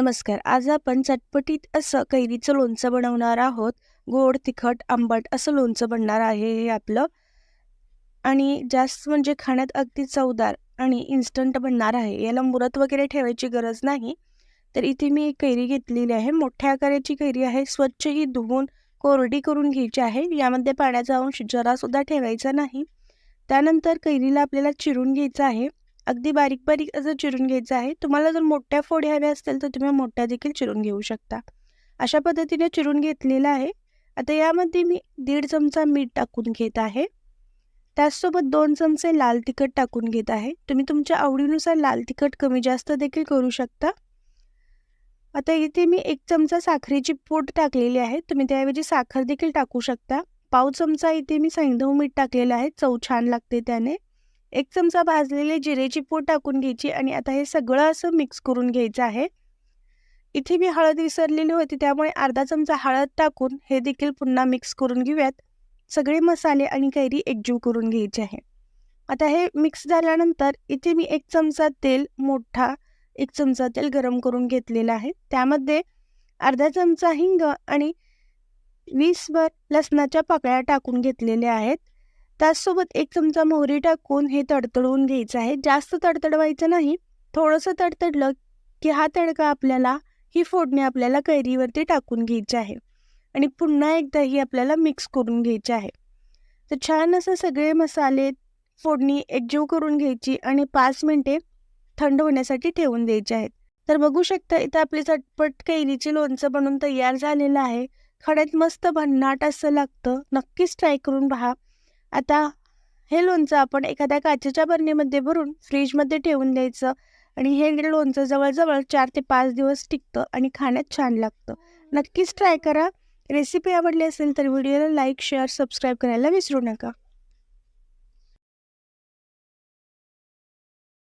नमस्कार. आज आपण चटपटीत असं कैरीचं लोणचं बनवणार आहोत. गोड तिखट आंबट असं लोणचं बनणार आहे हे आपलं. आणि जास्त म्हणजे खाण्यात अगदी चवदार आणि इन्स्टंट बनणार आहे. याला मुरत वगैरे ठेवायची गरज नाही. तर इथे मी एक कैरी घेतलेली आहे. मोठ्या आकाराची कैरी आहे. स्वच्छ ही धुवून कोरडी करून घ्यायची आहे. यामध्ये पाण्याचा अंश जरासुद्धा ठेवायचा नाही. त्यानंतर कैरीला आपल्याला चिरून घ्यायचं आहे. अगदी बारीक बारीक असं चिरून घ्यायचं आहे. तुम्हाला जर मोठ्या फोडी हव्या असतील तर तुम्ही मोठ्या देखील चिरून घेऊ शकता. अशा पद्धतीने चिरून घेतलेलं आहे. आता यामध्ये मी दीड चमचा मीठ टाकून घेत आहे. त्याचसोबत दोन चमचे लाल तिखट टाकून घेत आहे. तुम्ही तुमच्या आवडीनुसार लाल तिखट कमी जास्त देखील करू शकता. आता इथे मी एक चमचा साखरेची पूड टाकलेली आहे. तुम्ही त्याऐवजी साखर देखील टाकू शकता. पाव चमचा इथे मी सैंधव मीठ टाकलेलं आहे. चव छान लागते त्याने. एक चमचा भाजलेले जिरेची पूड टाकून घ्यायची आणि आता हे सगळं असं मिक्स करून घ्यायचं आहे. इथे मी हळद विसरलेली होती त्यामुळे अर्धा चमचा हळद टाकून हे देखील पुन्हा मिक्स करून घेऊयात. सगळे मसाले आणि कैरी एकजीव करून घ्यायचे आहे. आता हे मिक्स झाल्यानंतर इथे मी एक चमचा तेल मोठा एक चमचा तेल गरम करून घेतलेला आहे. त्यामध्ये अर्धा चमचा हिंग आणि वीसभर लसणाच्या पाकळ्या टाकून घेतलेल्या आहेत. त्याचसोबत एक चमचा मोहरी टाकून हे तडतडवून घ्यायचं आहे. जास्त तडतडवायचं नाही. थोडंसं तडतडलं की हा तडका आपल्याला ही फोडणी आपल्याला कैरीवरती टाकून घ्यायची आहे. आणि पुन्हा एकदा ही आपल्याला मिक्स करून घ्यायची आहे. तर छान असं सगळे मसाले फोडणी एकजीव करून घ्यायची आणि पाच मिनटे थंड होण्यासाठी ठेवून द्यायचे आहेत. तर बघू शकता इथं आपली चटपट कैरीचे लोणचं बनवून तयार झालेलं आहे. खड्यात मस्त भन्नाट असं लागतं. नक्कीच ट्राय करून पहा. आता हे लोणचं आपण एखाद्या काचेच्या बरणीमध्ये भरून फ्रीजमध्ये ठेवून द्यायचं आणि हे लोणचं जवळजवळ चार ते पाच दिवस टिकतं आणि खाण्यात छान लागतं. नक्कीच ट्राय करा. रेसिपी आवडली असेल तर व्हिडिओला लाईक शेअर सबस्क्राईब करायला विसरू नका.